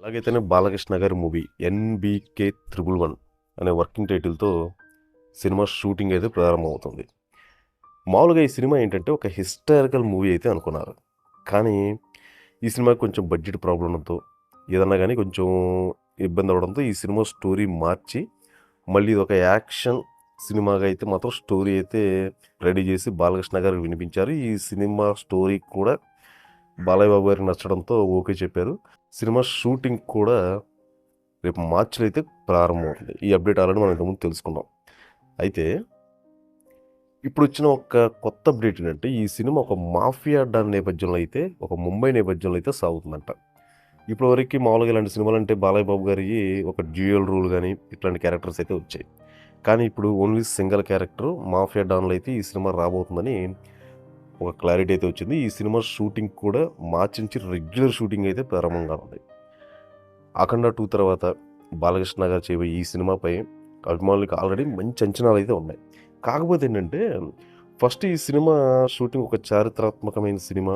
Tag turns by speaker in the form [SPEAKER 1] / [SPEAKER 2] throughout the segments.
[SPEAKER 1] ఎలాగైతేనే బాలకృష్ణ గారి movie NBK triple one అనే working టైటిల్తో సినిమా షూటింగ్ అయితే ప్రారంభమవుతుంది. మామూలుగా ఈ సినిమా ఏంటంటే ఒక హిస్టారికల్ మూవీ అయితే అనుకున్నారు. కానీ ఈ సినిమా కొంచెం బడ్జెట్ ప్రాబ్లంతో ఏదన్నా కానీ కొంచెం ఇబ్బంది అవడంతో ఈ సినిమా స్టోరీ మార్చి మళ్ళీ ఇది ఒక యాక్షన్ సినిమాగా అయితే మాత్రం స్టోరీ అయితే రెడీ చేసి బాలకృష్ణ గారికి వినిపించారు. ఈ సినిమా స్టోరీ కూడా బాలయ్య బాబు గారికి నచ్చడంతో ఓకే చెప్పారు. సినిమా షూటింగ్ కూడా రేపు మార్చిలో అయితే ప్రారంభమవుతుంది. ఈ అప్డేట్ ఆల్రెడీ మనం ఇంతకుముందు తెలుసుకున్నాం. అయితే ఇప్పుడు వచ్చిన ఒక కొత్త అప్డేట్ ఏంటంటే ఈ సినిమా ఒక మాఫియా డాన్ నేపథ్యంలో అయితే ఒక ముంబై నేపథ్యంలో అయితే సాగుతుందంట. ఇప్పటి వరకు మామూలుగా ఇలాంటి సినిమాలు అంటే బాలయ్య బాబు గారికి ఒక డ్యూయల్ రూల్ కానీ ఇట్లాంటి క్యారెక్టర్స్ అయితే వచ్చాయి. కానీ ఇప్పుడు ఓన్లీ సింగిల్ క్యారెక్టర్ మాఫియా డాన్లో అయితే ఈ సినిమా రాబోతుందని ఒక క్లారిటీ అయితే వచ్చింది. ఈ సినిమా షూటింగ్ కూడా మార్చి నుంచి రెగ్యులర్ షూటింగ్ అయితే ప్రారంభంగా ఉంది. అఖండ టూ తర్వాత బాలకృష్ణ గారు చేయబోయే ఈ సినిమాపై అభిమానులకు ఆల్రెడీ మంచి అంచనాలు అయితే ఉన్నాయి. కాకపోతే ఏంటంటే ఫస్ట్ ఈ సినిమా షూటింగ్ ఒక చారిత్రాత్మకమైన సినిమా.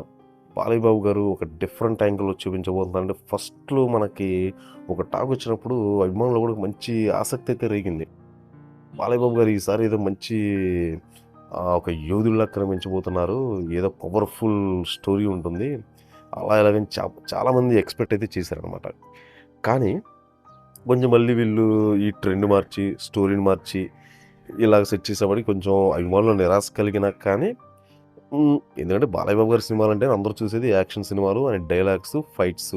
[SPEAKER 1] బాలయ్యబాబు గారు ఒక డిఫరెంట్ యాంగిల్లో చూపించబోతున్నారు అంటే ఫస్ట్లో మనకి ఒక టాక్ వచ్చినప్పుడు అభిమానులు కూడా మంచి ఆసక్తి అయితే రేగింది. బాలయ్యబాబు గారు ఈసారి ఏదో మంచి ఒక యోధుల్లా ఆక్రమించబోతున్నారు ఏదో పవర్ఫుల్ స్టోరీ ఉంటుంది. అలా ఇలాగని చా చాలామంది ఎక్స్పెక్ట్ అయితే చేశారనమాట కానీ కొంచెం మళ్ళీ వీళ్ళు ఈ ట్రెండ్ మార్చి స్టోరీని మార్చి ఇలాగ సెట్ చేసేవాడికి కొంచెం అభిమానులు నిరాశ కలిగిన కానీ ఎందుకంటే బాలయ్యబాబు గారి సినిమాలు అంటే అందరూ చూసేది యాక్షన్ సినిమాలు అండ్ డైలాగ్స్ ఫైట్స్.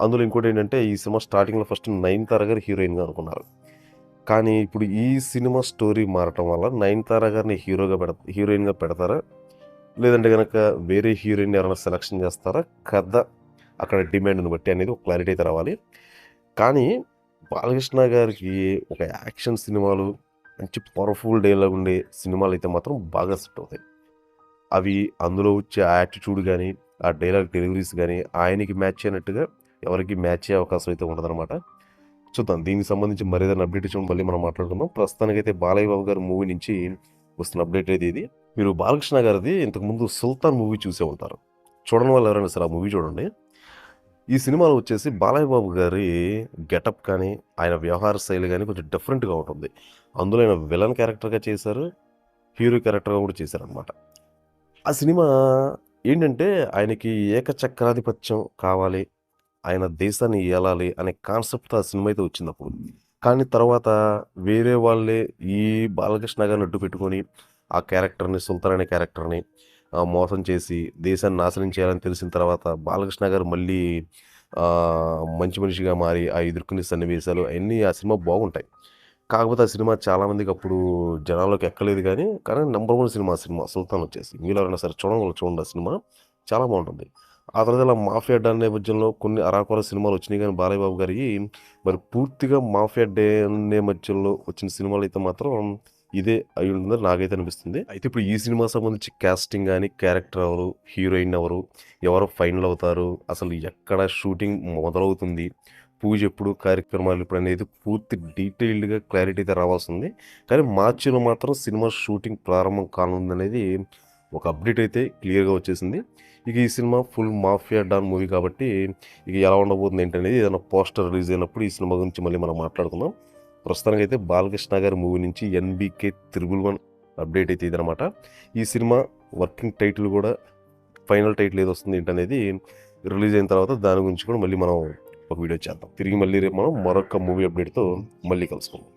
[SPEAKER 1] అందులో ఇంకోటి ఏంటంటే ఈ సినిమా స్టార్టింగ్లో ఫస్ట్ నైన్ తరగతి హీరోయిన్గా అనుకున్నారు. కానీ ఇప్పుడు ఈ సినిమా స్టోరీ మారటం వల్ల నయనతార గారిని హీరోగా పెడ హీరోయిన్గా పెడతారా? లేదంటే కనుక వేరే హీరోయిన్ ఎవరైనా సెలక్షన్ చేస్తారా? కథ అక్కడ డిమాండ్ని బట్టి అనేది ఒక క్లారిటీ అయితే రావాలి. కానీ బాలకృష్ణ గారికి ఒక యాక్షన్ సినిమాలు మంచి పవర్ఫుల్ డైలాగ్ ఉండే సినిమాలు అయితే మాత్రం బాగా సెట్ అవుతాయి. అవి అందులో వచ్చే ఆ యాటిట్యూడ్ కానీ ఆ డైలాగ్ డెలివరీస్ కానీ ఆయనకి మ్యాచ్ అయినట్టుగా ఎవరికి మ్యాచ్ అయ్యే అవకాశం అయితే ఉండదన్నమాట. చూద్దాం. దీనికి సంబంధించి మరేదైనా అప్డేట్ ఇచ్చి మళ్ళీ మనం మాట్లాడుకుందాం. ప్రస్తుతానికైతే బాలయ్య బాబు గారి మూవీ నుంచి వస్తున్న అప్డేట్ అయితే ఇది. మీరు బాలకృష్ణ గారిది ఇంతకుముందు సుల్తాన్ మూవీ చూసే ఉంటారు. చూడని వాళ్ళు ఎవరైనా సరే ఆ మూవీ చూడండి. ఈ సినిమాలో వచ్చేసి బాలయ్య బాబు గారి గెటప్ కానీ ఆయన వ్యవహార శైలి కానీ కొంచెం డిఫరెంట్గా ఉంటుంది. అందులో ఆయన విలన్ క్యారెక్టర్గా చేశారు. హీరో క్యారెక్టర్గా కూడా చేశారనమాట ఆ సినిమా ఏంటంటే ఆయనకి ఏకచక్రాధిపత్యం కావాలి. ఆయన దేశాన్ని ఏలాలి అనే కాన్సెప్ట్ ఆ సినిమా అయితే వచ్చింది అప్పుడు కానీ తర్వాత వేరే వాళ్ళే ఈ బాలకృష్ణ గారిని అడ్డు పెట్టుకొని ఆ క్యారెక్టర్ని సుల్తాన్ అనే క్యారెక్టర్ని మోసం చేసి దేశాన్ని నాశనం చేయాలని తెలిసిన తర్వాత బాలకృష్ణ గారు మళ్ళీ మంచి మనిషిగా మారి ఆ ఎదుర్కొనే సన్నివేశాలు అవన్నీ ఆ సినిమా బాగుంటాయి. కాకపోతే ఆ సినిమా చాలామందికి అప్పుడు జనాల్లోకి ఎక్కలేదు కానీ కానీ నెంబర్ వన్ సినిమా సినిమా సుల్తాన్ వచ్చేసి. మీరు ఎవరైనా సరే చూడగల చూడండి ఆ సినిమా. చాలా బాగుంటుంది. ఆ తర్వాత ఇలా మాఫియా డాన్ నేపథ్యంలో కొన్ని అరాకొర సినిమాలు వచ్చినాయి కానీ బాలయ్య బాబు మరి పూర్తిగా మాఫియా డే నేపథ్యంలో వచ్చిన సినిమాలు అయితే మాత్రం ఇదే అయి ఉంటుందని నాకైతే అనిపిస్తుంది. అయితే ఇప్పుడు ఈ సినిమా సంబంధించి క్యాస్టింగ్ కానీ క్యారెక్టర్ ఎవరు హీరోయిన్ ఎవరు ఎవరు ఫైనల్ అవుతారు అసలు ఎక్కడ షూటింగ్ మొదలవుతుంది పూజ ఎప్పుడు కార్యక్రమాలు ఇప్పుడు అనేది పూర్తి డీటెయిల్డ్గా క్లారిటీ అయితే రావాల్సింది కానీ మార్చిలో మాత్రం సినిమా షూటింగ్ ప్రారంభం కానుందనేది ఒక అప్డేట్ అయితే క్లియర్గా వచ్చేసింది. ఇక ఈ సినిమా ఫుల్ మాఫియా డాన్ మూవీ కాబట్టి ఇక ఎలా ఉండబోతుంది ఏంటనేది ఏదైనా పోస్టర్ రిలీజ్ అయినప్పుడు ఈ సినిమా గురించి మళ్ళీ మనం మాట్లాడుకుందాం. ప్రస్తుతానికి అయితే బాలకృష్ణ గారి మూవీ నుంచి ఎన్బికే త్రిబుల్ వన్ అప్డేట్ అయితే ఇదనమాట ఈ సినిమా వర్కింగ్ టైటిల్ కూడా ఫైనల్ టైటిల్ ఏది వస్తుంది ఏంటనేది రిలీజ్ అయిన తర్వాత దాని గురించి కూడా మళ్ళీ మనం ఒక వీడియో చేద్దాం. తిరిగి మళ్ళీ రేపు మనం మరొక మూవీ అప్డేట్తో మళ్ళీ కలుసుకుందాం.